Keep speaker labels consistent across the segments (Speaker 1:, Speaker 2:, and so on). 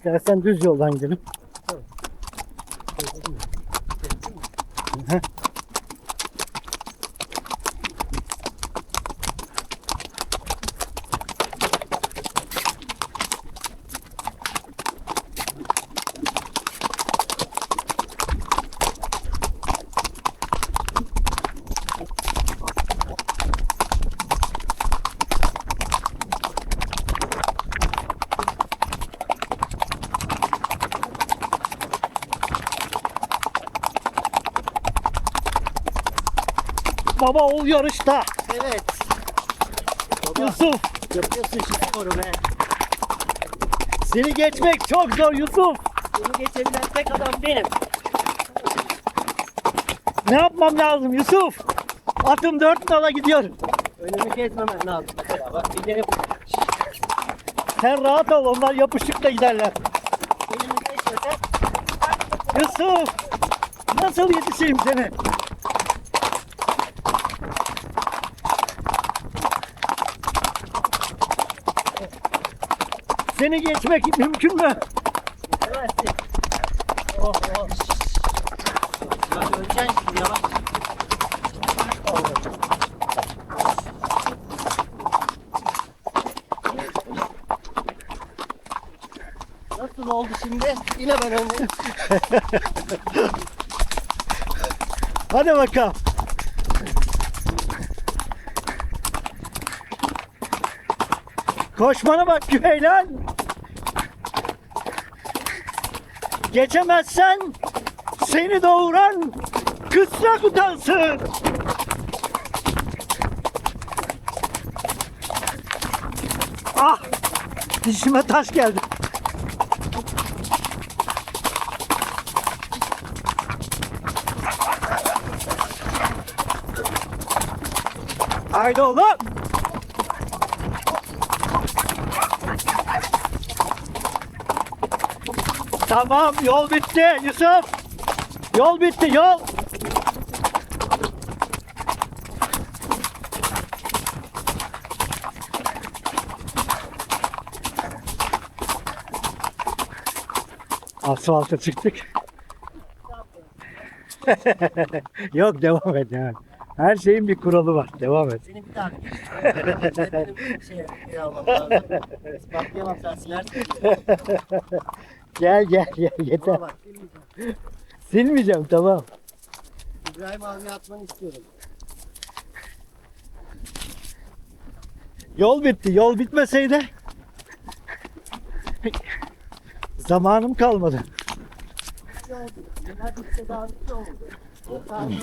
Speaker 1: İstersen düz yoldan gidelim. Hı hı. Baba ol yarışta.
Speaker 2: Evet. Baba
Speaker 1: Yusuf.
Speaker 2: yapıyorsun sporu be.
Speaker 1: Seni geçmek çok zor Yusuf.
Speaker 2: Bunu geçebilen tek adam benim.
Speaker 1: Ne yapmam lazım Yusuf? Atım dört nala gidiyor.
Speaker 2: Önümü kesmemen lazım. Ya bak
Speaker 1: Sen rahat ol onlar yapışık da giderler.
Speaker 2: önümü
Speaker 1: Yusuf. Nasıl yetişeyim seni? Seni geçmek mümkün mü?
Speaker 2: geçemezsin. Oh oh. Ya öleceksin şimdi yavaş. Nasıl oldu şimdi? Yine ben öndeyim.
Speaker 1: Hadi bakalım. Koşmana bak Güheylan. Geçemezsen seni doğuran kısrak utansın. Ah! Dişime taş geldi. Haydi oğlum. Tamam yol bitti Yusuf. Yol bitti yol. Asfalta çıktık. Yok devam et yani. Her şeyin bir kuralı var. Devam et.
Speaker 2: Seni bir Benim bir şey bir almam lazım. İspatlayamam sen silersin.
Speaker 1: Gel gel gel yeter.
Speaker 2: Bak silmeyeceğim.
Speaker 1: Silmeyeceğim tamam.
Speaker 2: İbrahim abi atmanı istiyorum.
Speaker 1: Yol bitti. Yol bitmeseydi zamanım kalmadı.
Speaker 2: Neler daha oldu. Yok yani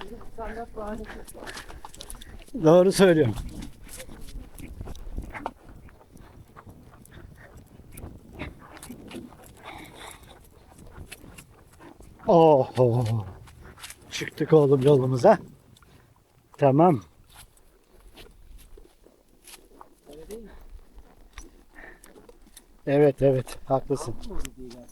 Speaker 2: bir standart bahanesi var.
Speaker 1: Doğru söylüyorum. Oho. Çıktık oğlum yolumuza. Tamam. Evet evet haklısın.